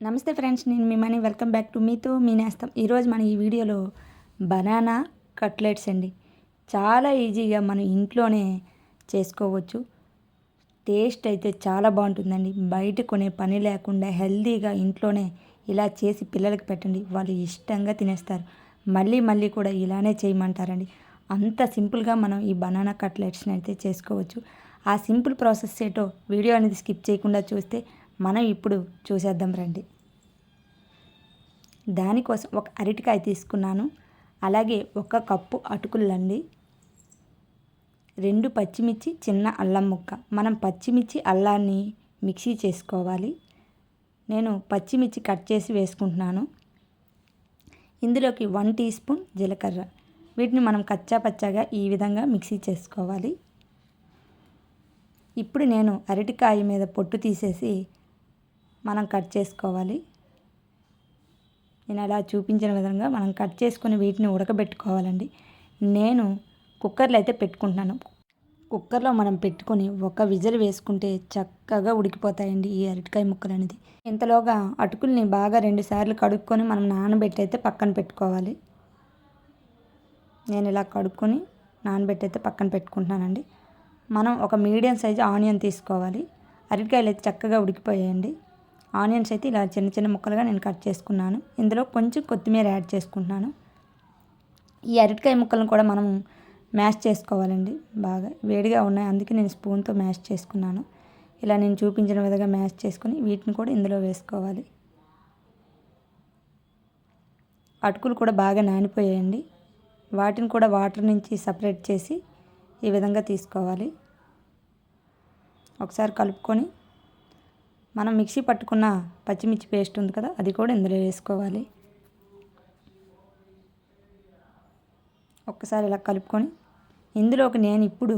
నమస్తే ఫ్రెండ్స్ నేను మిమ్మల్ని మనీ. వెల్కమ్ బ్యాక్ టు మీతో మీ నేస్తాం. ఈరోజు మన ఈ వీడియోలో బనానా కట్లెట్స్ అండి. చాలా ఈజీగా మనం ఇంట్లోనే చేసుకోవచ్చు. టేస్ట్ అయితే చాలా బాగుంటుందండి. బయట కొనే పని లేకుండా హెల్తీగా ఇంట్లోనే ఇలా చేసి పిల్లలకి పెట్టండి. వాళ్ళు ఇష్టంగా తినేస్తారు. మళ్ళీ మళ్ళీ కూడా ఇలానే చేయమంటారండి. అంత సింపుల్గా మనం ఈ బనానా కట్లెట్స్ని అయితే చేసుకోవచ్చు. ఆ సింపుల్ ప్రాసెస్ ఏటో వీడియో అనేది స్కిప్ చేయకుండా చూస్తే మనం ఇప్పుడు చూసేద్దాం రండి. దానికోసం ఒక అరటికాయ తీసుకున్నాను. అలాగే ఒక కప్పు అటుకులండి. రెండు పచ్చిమిర్చి చిన్న అల్లం ముక్క. మనం పచ్చిమిర్చి అల్లాన్ని మిక్సీ చేసుకోవాలి. నేను పచ్చిమిర్చి కట్ చేసి వేసుకుంటున్నాను. ఇందులోకి వన్ టీ స్పూన్ జీలకర్ర. వీటిని మనం కచ్చా పచ్చాగా ఈ విధంగా మిక్సీ చేసుకోవాలి. ఇప్పుడు నేను అరటికాయ మీద పొట్టు తీసేసి మనం కట్ చేసుకోవాలి. నేను అలా చూపించిన విధంగా మనం కట్ చేసుకుని వీటిని ఉడకబెట్టుకోవాలండి. నేను కుక్కర్లో అయితే పెట్టుకుంటున్నాను. కుక్కర్లో మనం పెట్టుకొని ఒక విజిల్ వేసుకుంటే చక్కగా ఉడికిపోతాయండి ఈ అరటికాయ ముక్కలు అనేది. ఇంతలోగా అటుకుల్ని బాగా రెండు సార్లు కడుక్కొని మనం నానబెట్టి అయితే పక్కన పెట్టుకోవాలి. నేను ఇలా కడుక్కొని నానబెట్టి అయితే పక్కన పెట్టుకుంటున్నానండి. మనం ఒక మీడియం సైజు ఆనియన్ తీసుకోవాలి. అరటికాయలు అయితే చక్కగా ఉడికిపోయాయండి. ఆనియన్స్ అయితే ఇలా చిన్న చిన్న ముక్కలుగా నేను కట్ చేసుకున్నాను. ఇందులో కొంచెం కొత్తిమీర యాడ్ చేసుకుంటున్నాను. ఈ అరటికాయ ముక్కలను కూడా మనం మ్యాష్ చేసుకోవాలండి. బాగా వేడిగా ఉన్నాయి. అందుకే నేను స్పూన్తో మ్యాష్ చేసుకున్నాను. ఇలా నేను చూపించిన విధంగా మ్యాష్ చేసుకుని వీటిని కూడా ఇందులో వేసుకోవాలి. అటుకులు కూడా బాగా నానిపోయాయండి. వాటిని కూడా వాటర్ నుంచి సపరేట్ చేసి ఈ విధంగా తీసుకోవాలి. ఒకసారి కలుపుకొని మనం మిక్సీ పట్టుకున్న పచ్చిమిర్చి పేస్ట్ ఉంది కదా అది కూడా ఇందులో వేసుకోవాలి. ఒక్కసారి ఇలా కలుపుకొని ఇందులోకి నేను ఇప్పుడు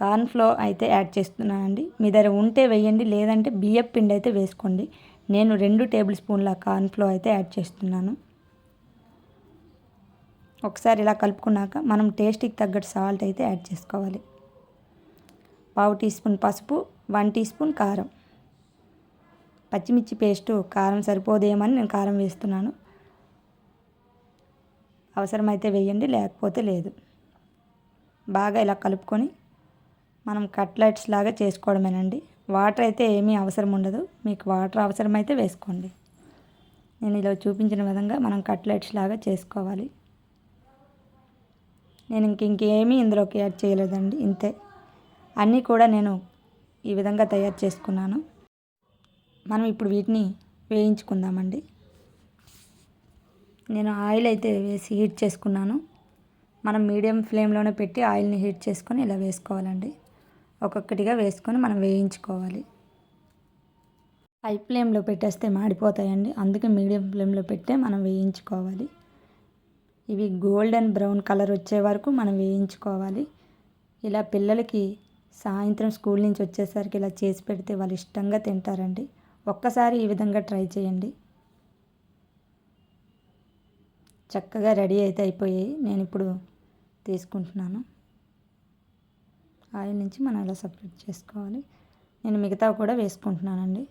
కార్న్ఫ్లో అయితే యాడ్ చేస్తున్నానండి. మీ దగ్గర ఉంటే వేయండి లేదంటే బియ్యం పిండి అయితే వేసుకోండి. నేను రెండు టేబుల్ స్పూన్ల కార్న్ఫ్లో అయితే యాడ్ చేస్తున్నాను. ఒకసారి ఇలా కలుపుకున్నాక మనం టేస్ట్కి తగ్గట్టు సాల్ట్ అయితే యాడ్ చేసుకోవాలి. పావు టీ స్పూన్ పసుపు వన్ టీ స్పూన్ కారం. పచ్చిమిర్చి పేస్టు కారం సరిపోదేమని నేను కారం వేస్తున్నాను. అవసరమైతే వేయండి లేకపోతే లేదు. బాగా ఇలా కలుపుకొని మనం కట్లెట్స్ లాగా చేసుకోవడమేనండి. వాటర్ అయితే ఏమీ అవసరం ఉండదు. మీకు వాటర్ అవసరమైతే వేసుకోండి. నేను ఇలా చూపించిన విధంగా మనం కట్లెట్స్ లాగా చేసుకోవాలి. నేను ఇంక ఇంకేమీ ఇందులోకి యాడ్ చేయలేదండి ఇంతే. అన్నీ కూడా నేను ఈ విధంగా తయారు చేసుకున్నాను. మనం ఇప్పుడు వీటిని వేయించుకుందామండి. నేను ఆయిల్ అయితే వేసి హీట్ చేసుకున్నాను. మనం మీడియం ఫ్లేమ్లోనే పెట్టి ఆయిల్ని హీట్ చేసుకొని ఇలా వేసుకోవాలండి. ఒక్కొక్కటిగా వేసుకొని మనం వేయించుకోవాలి. హై ఫ్లేమ్లో పెట్టేస్తే మాడిపోతాయండి. అందుకే మీడియం ఫ్లేమ్లో పెట్టే మనం వేయించుకోవాలి. ఇవి గోల్డెన్ బ్రౌన్ కలర్ వచ్చే వరకు మనం వేయించుకోవాలి. ఇలా పిల్లలకి సాయంత్రం స్కూల్ నుంచి వచ్చేసరికి ఇలా చేసి పెడితే వాళ్ళు ఇష్టంగా తింటారండి. ఒక్కసారి ఈ విధంగా ట్రై చేయండి. చక్కగా రెడీ అయితే అయిపోయాయి. నేను ఇప్పుడు తీసుకుంటున్నాను. ఆయిల్ నుంచి మనం ఇలా సపరేట్ చేసుకోవాలి? నేను మిగతా కూడా వేసుకుంటున్నానండి.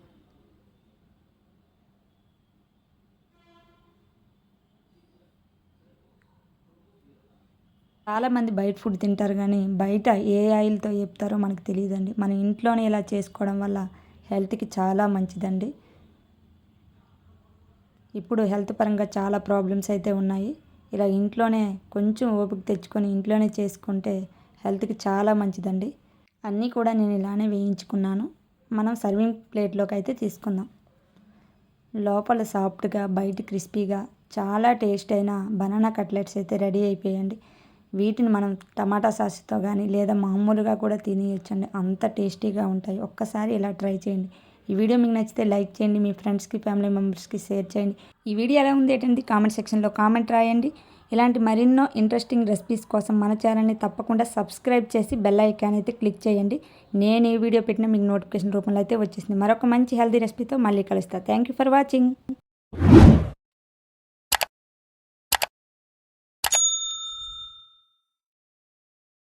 చాలామంది బయట ఫుడ్ తింటారు కానీ బయట ఏ ఆయిల్తో చెప్తారో మనకు తెలియదండి. మన ఇంట్లోనే ఇలా చేసుకోవడం వల్ల హెల్త్కి చాలా మంచిదండి. ఇప్పుడు హెల్త్ పరంగా చాలా ప్రాబ్లమ్స్ అయితే ఉన్నాయి. ఇలా ఇంట్లోనే కొంచెం ఓపిక తెచ్చుకొని ఇంట్లోనే చేసుకుంటే హెల్త్కి చాలా మంచిదండి. అన్నీ కూడా నేను ఇలానే వేయించుకున్నాను. మనం సర్వింగ్ ప్లేట్లోకి అయితే తీసుకుందాం. లోపల సాఫ్ట్గా బయట క్రిస్పీగా చాలా టేస్ట్ అయిన బనానా కట్లెట్స్ అయితే రెడీ అయిపోయండి వీటిని మనం టమాటా సాస్తో కానీ లేదా మామూలుగా కూడా తినేయచ్చండి. అంత టేస్టీగా ఉంటాయి. ఒక్కసారి ఇలా ట్రై చేయండి. ఈ వీడియో మీకు నచ్చితే లైక్ చేయండి మీ ఫ్రెండ్స్కి ఫ్యామిలీ మెంబర్స్కి షేర్ చేయండి. ఈ వీడియో ఎలా ఉంది ఏంటంటే కామెంట్ సెక్షన్లో కామెంట్ రాయండి. ఇలాంటి మరెన్నో ఇంట్రెస్టింగ్ రెసిపీస్ కోసం మన ఛానల్ని తప్పకుండా సబ్స్క్రైబ్ చేసి బెల్ ఐకాన్ అయితే క్లిక్ చేయండి. నేను ఈ వీడియో పెట్టిన మీకు నోటిఫికేషన్ రూపంలో అయితే వచ్చేసింది. మరొక మంచి హెల్తీ రెసిపీతో మళ్ళీ కలుస్తాను థ్యాంక్ యూ ఫర్ వాచింగ్.